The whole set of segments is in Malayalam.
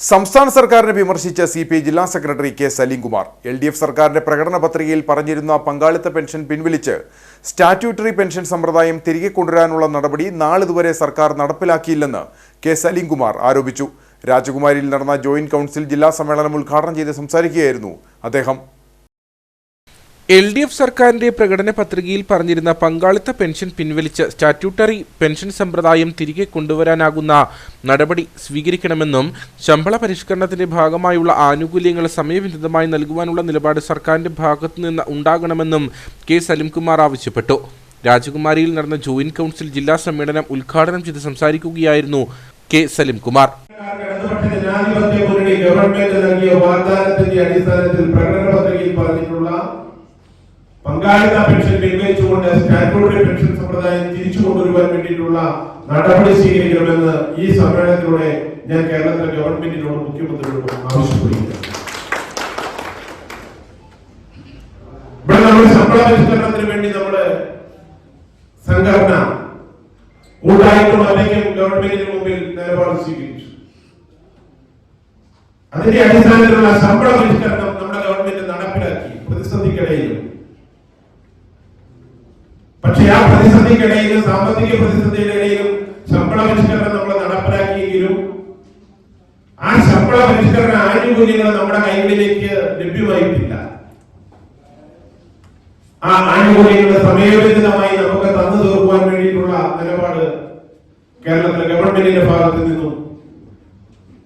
സംസ്ഥാന സർക്കാരിനെ വിമർശിച്ച സി പി ഐ ജില്ലാ secretary K Salimkumar. L D F സർക്കാരിന്റെ പ്രകടന പത്രികയിൽ പറഞ്ഞിരുന്ന പങ്കാളിത്ത പെൻഷൻ പിൻവലിച്ച് സ്റ്റാറ്റ്യൂട്ടറി പെൻഷൻ സമ്പ്രദായം തിരികെ കൊണ്ടുവരാനുള്ള നടപടി നാളിതുവരെ സർക്കാർ നടപ്പിലാക്കിയില്ലെന്ന് കെ സലീംകുമാർ ആരോപിച്ചു. രാജകുമാരിയിൽ നടന്ന ജോയിന്റ് കൗൺസിൽ ജില്ലാ സമ്മേളനം ഉദ്ഘാടനം ചെയ്ത് സംസാരിക്കുകയായിരുന്നു അദ്ദേഹം. എൽ ഡി എഫ് സർക്കാരിന്റെ പ്രകടന പത്രികയിൽ പറഞ്ഞിരുന്ന പങ്കാളിത്ത പെൻഷൻ പിൻവലിച്ച് സ്റ്റാറ്റ്യൂട്ടറി പെൻഷൻ സമ്പ്രദായം തിരികെ കൊണ്ടുവരാനാകുന്ന നടപടി സ്വീകരിക്കണമെന്നും ശമ്പള പരിഷ്കരണത്തിന്റെ ഭാഗമായുള്ള ആനുകൂല്യങ്ങൾ സമയബന്ധിതമായി നൽകുവാനുള്ള നിലപാട് സർക്കാരിന്റെ ഭാഗത്തുനിന്ന് ഉണ്ടാകണമെന്നും കെ സലിംകുമാർ ആവശ്യപ്പെട്ടു. രാജകുമാരിയിൽ നടന്ന ജോയിന്റ് കൗൺസിൽ ജില്ലാ സമ്മേളനം ഉദ്ഘാടനം ചെയ്ത് സംസാരിക്കുകയായിരുന്നു കെ സലിംകുമാർ. ഗവൺമെന്റ് നൽകിയ വാഗ്ദാനത്തിന്റെ അടിസ്ഥാനത്തിൽ പ്രകടന പങ്കാളിത്ത പെൻഷൻ പിൻവലിച്ചുകൊണ്ട് സ്റ്റാറ്റ്യൂട്ടറി പെൻഷൻ സമ്പ്രദായം തിരിച്ചു കൊണ്ടുവരുവാൻ വേണ്ടിയിട്ടുള്ള നടപടി സ്വീകരിക്കണമെന്ന് ഈ സമ്മേളനത്തിലൂടെ ഞാൻ കേരളത്തിലെ ഗവൺമെന്റിനോട് മുഖ്യമന്ത്രിയോടും ആവശ്യപ്പെടുന്നു ഇവിടെ നമ്മൾ ശമ്പള പരിഷ്കരണത്തിന് വേണ്ടി നമ്മുടെ സംഘടന കൂട്ടായിട്ടും അല്ലെങ്കിൽ ഗവൺമെന്റിന് മുമ്പിൽ നിലപാട് സ്വീകരിച്ചു. അതിന്റെ അടിസ്ഥാനത്തിലുള്ള ശമ്പള പരിഷ്കരണം നമ്മുടെ ഗവൺമെന്റ് നടപ്പിലാക്കി. പ്രതിസന്ധിക്കിടയിലും പക്ഷെ ആ പ്രതിസന്ധിക്കിടയിലും സാമ്പത്തിക പ്രതിസന്ധിയുടെ ഇടയിലും ശമ്പള പരിഷ്കരണം നമ്മൾ നടപ്പിലാക്കിയെങ്കിലും ആ ശമ്പള പരിഷ്കരണ ആനുകൂല്യങ്ങൾ നമ്മുടെ കൈകളിലേക്ക് ലഭ്യമായിട്ടില്ല. ആ ആനുകൂല്യങ്ങൾ സമയബന്ധിതമായി നമുക്ക് തന്നു തീർക്കുവാൻ വേണ്ടിയിട്ടുള്ള നിലപാട് കേരളത്തിലെ ഗവൺമെന്റിന്റെ ഭാഗത്ത് നിന്നും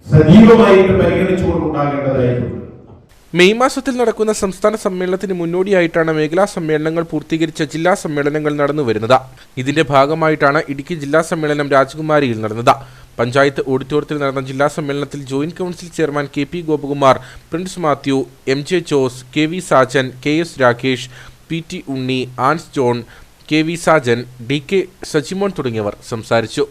സജീവമായിട്ട് പരിഗണിച്ചുകൊണ്ടുണ്ടാകേണ്ടതായിട്ടുണ്ട്. മെയ് മാസത്തിൽ നടക്കുന്ന സംസ്ഥാന സമ്മേളനത്തിന് മുന്നോടിയായിട്ടാണ് മേഖലാ സമ്മേളനങ്ങൾ പൂർത്തീകരിച്ച ജില്ലാ സമ്മേളനങ്ങൾ നടന്നുവരുന്നത്. ഇതിന്റെ ഭാഗമായിട്ടാണ് ഇടുക്കി ജില്ലാ സമ്മേളനം രാജകുമാരിയിൽ നടന്നത്. പഞ്ചായത്ത് ഓഡിറ്റോറിയത്തിൽ നടന്ന ജില്ലാ സമ്മേളനത്തിൽ joint council chairman K P Gopakumar Prince Mathew M J Jose K V Sajan K S Rakesh P T Unni Ans John K V Sajan D K Sajimon തുടങ്ങിയവർ സംസാരിച്ചു.